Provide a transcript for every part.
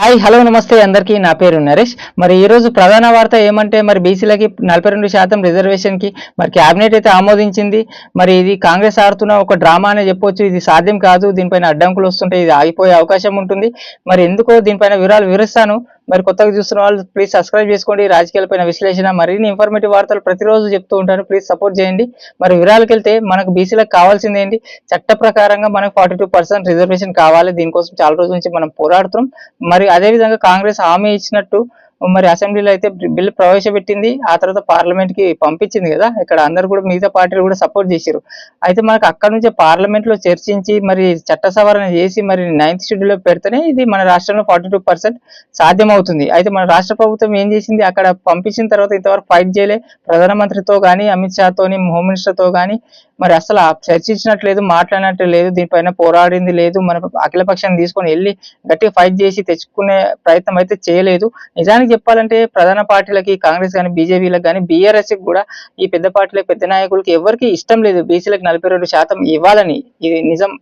Hi hello నమస్తే అందరికీ నా పేరు నరేష్. మరి ఈరోజు ప్రధాన వార్త ఏమంటే మరి బీసీలకి నలభై రెండు శాతం రిజర్వేషన్కి మరి క్యాబినెట్ అయితే ఆమోదించింది. మరి ఇది కాంగ్రెస్ ఆడుతున్న ఒక డ్రామా అనే చెప్పొచ్చు. ఇది సాధ్యం కాదు. దీనిపైన అడ్డంకులు వస్తుంటే ఇది ఆగిపోయే అవకాశం ఉంటుంది. మరి ఎందుకో దీనిపైన వివరాలు వివరిస్తాను. మరి కొత్తగా చూస్తున్న వాళ్ళు ప్లీజ్ సబ్స్క్రైబ్ చేసుకోండి. రాజకీయాలపైన విశ్లేషణ మరిన్ని ఇన్ఫర్మేటివ్ వార్తలు ప్రతిరోజు చెప్తూ ఉంటాను. ప్లీజ్ సపోర్ట్ చేయండి. మరి వివరాలకు వెళ్తే మనకు బీసీలకు కావాల్సింది ఏంటి? చట్ట ప్రకారంగా మనకు ఫార్టీ టూ పర్సెంట్ రిజర్వేషన్ కావాలి. దీనికోసం చాలా రోజుల నుంచి మనం పోరాడుతున్నాం. మరి అదే విధంగా కాంగ్రెస్ హామీ ఇచ్చినట్టు మరి అసెంబ్లీలో అయితే బిల్లు ప్రవేశపెట్టింది. ఆ తర్వాత పార్లమెంట్కి పంపించింది కదా. ఇక్కడ అందరు కూడా మిగతా పార్టీలు కూడా సపోర్ట్ చేశారు అయితే మనకు అక్కడ నుంచి పార్లమెంట్లో చర్చించి మరి చట్ట సవరణ చేసి మరి నైన్త్ షెడ్యూల్లో పెడితేనే ఇది మన రాష్ట్రంలో ఫార్టీ టూ పర్సెంట్ సాధ్యమవుతుంది. అయితే మన రాష్ట్ర ప్రభుత్వం ఏం చేసింది? అక్కడ పంపించిన తర్వాత ఇంతవరకు ఫైట్ చేయలే. ప్రధానమంత్రితో కానీ అమిత్ షాతోని హోమ్ మినిస్టర్తో కానీ మరి అసలు చర్చించినట్లేదు మాట్లాడినట్టు లేదు దీనిపైన పోరాడింది లేదు. మన అఖిల పక్షాన్ని తీసుకొని వెళ్ళి గట్టిగా ఫైట్ చేసి తెచ్చుకునే ప్రయత్నం అయితే చేయలేదు. నిజానికి చెప్పాలంటే ప్రధాన పార్టీలకి కాంగ్రెస్ కానీ బీజేపీలకు కానీ బీఆర్ఎస్ కూడా ఈ పెద్ద పార్టీలకు పెద్ద నాయకులకి ఎవరికి ఇష్టం లేదు. బీసీలకు నలభై రెండు శాతం ఇవ్వాలని. ఇది నిజం.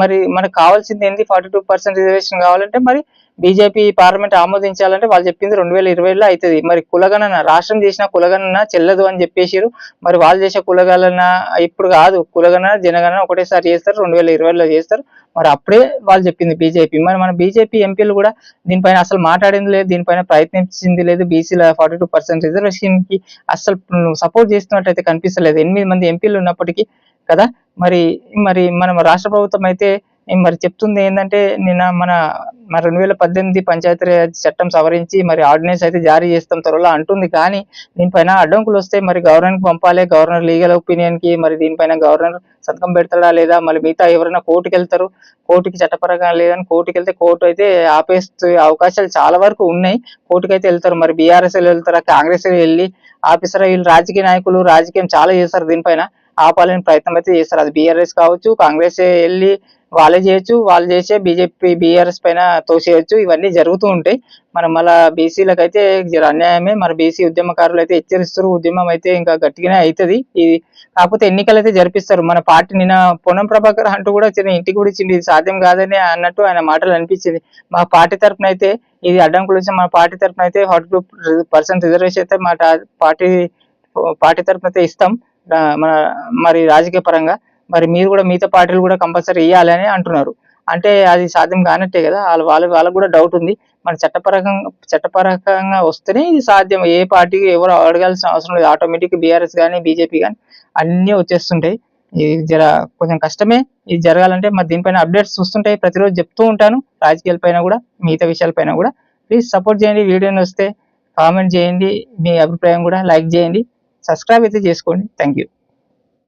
మరి మనకు కావాల్సింది ఏంటి ఫార్టీ టూ పర్సెంట్ రిజర్వేషన్ కావాలంటే మరి బీజేపీ పార్లమెంట్ ఆమోదించాలంటే వాళ్ళు చెప్పింది రెండు వేల ఇరవైలో అవుతుంది మరి కులగణన రాష్ట్రం చేసిన కులగణన చెల్లదు అని చెప్పేసారు మరి వాళ్ళు చేసే కులగణన ఇప్పుడు కాదు. కులగణన జనగణన ఒకటేసారి చేస్తారు. రెండు వేల ఇరవైలో చేస్తారు. మరి అప్పుడే వాళ్ళు చెప్పింది బీజేపీ మరి మన బీజేపీ ఎంపీలు కూడా దీనిపైన అసలు మాట్లాడింది లేదు. దీనిపైన ప్రయత్నించింది లేదు. బీసీల ఫార్టీ టూ పర్సెంట్ రిజర్వేషన్కి అసలు సపోర్ట్ చేస్తున్నట్టయితే కనిపిస్తలేదు. ఎనిమిది మంది ఎంపీలు ఉన్నప్పటికీ కదా? మరి మరి మనం రాష్ట్ర ప్రభుత్వం అయితే మరి చెప్తుంది ఏంటంటే నిన్న మన మరి రెండు వేల పద్దెనిమిది పంచాయతీరాజ్ చట్టం సవరించి మరి ఆర్డినెన్స్ అయితే జారీ చేస్తాం త్వరలో అంటుంది. కానీ దీనిపైన అడ్డంకులు వస్తే మరి గవర్నర్కి పంపాలి గవర్నర్ లీగల్ ఒపీనియన్కి మరి దీనిపైన గవర్నర్ సంతకం పెడతాడా లేదా? మళ్ళీ మిగతా ఎవరైనా కోర్టుకి వెళ్తారు కోర్టుకి చట్టపరంగా లేదని కోర్టుకి వెళ్తే కోర్టు అయితే ఆపేస్తే అవకాశాలు చాలా వరకు ఉన్నాయి. కోర్టుకి అయితే వెళ్తారు. మరి బీఆర్ఎస్ వెళ్తారా? కాంగ్రెస్ వెళ్ళి ఆఫీసర్ వీళ్ళు రాజకీయ నాయకులు రాజకీయం చాలా చేస్తారు దీనిపైన. ఆపాలని ప్రయత్నం అయితే చేస్తారు. అది బీఆర్ఎస్ కావచ్చు కాంగ్రెస్ వెళ్ళి వాళ్ళే చేయొచ్చు వాళ్ళు చేసే బీజేపీ బీఆర్ఎస్ పైన తోసేయచ్చు. ఇవన్నీ జరుగుతూ ఉంటాయి. మనం మళ్ళా బీసీలకు అయితే అన్యాయమే. మన బీసీ ఉద్యమకారులు అయితే హెచ్చరిస్తారు. ఉద్యమం అయితే ఇంకా గట్టిగానే అవుతుంది ఇది కాకపోతే ఎన్నికలు అయితే జరిపిస్తారు. మన పార్టీ నిన్న పొన్నం ప్రభాకర్ అంటూ కూడా చిన్న ఇంటికి కూడా ఇచ్చింది ఇది సాధ్యం కాదని అన్నట్టు ఆయన మాటలు అనిపించింది. మా పార్టీ తరఫున అయితే ఇది అడ్డంకులు వచ్చి మా పార్టీ తరఫున అయితే హార్ట్ గ్రూప్ పర్సెంట్ రిజర్వేషన్ అయితే మా పార్టీ పార్టీ తరఫున అయితే ఇస్తాం. మన మరి రాజకీయ పరంగా మరి మీరు కూడా మిగతా పార్టీలు కూడా కంపల్సరీ వేయాలని అంటున్నారు. అంటే అది సాధ్యం కానట్టే కదా. వాళ్ళ వాళ్ళ వాళ్ళకు కూడా డౌట్ ఉంది. మన చట్టపరంగా చట్టపరంగా వస్తేనే ఇది సాధ్యం. ఏ పార్టీకి ఎవరు అడగాల్సిన అవసరం లేదు. ఆటోమేటిక్ బీఆర్ఎస్ కానీ బీజేపీ కానీ అన్నీ వచ్చేస్తుంటాయి. ఇది జర కొంచెం కష్టమే. ఇది జరగాలంటే మరి దీనిపైన అప్డేట్స్ వస్తుంటాయి. ప్రతిరోజు చెప్తూ ఉంటాను. రాజకీయాల పైన కూడా మిగతా విషయాలపైన కూడా. ప్లీజ్ సపోర్ట్ చేయండి. వీడియోని వస్తే కామెంట్ చేయండి. మీ అభిప్రాయం కూడా లైక్ చేయండి. సబ్స్క్రైబ్ అయితే చేసుకోండి. Thank you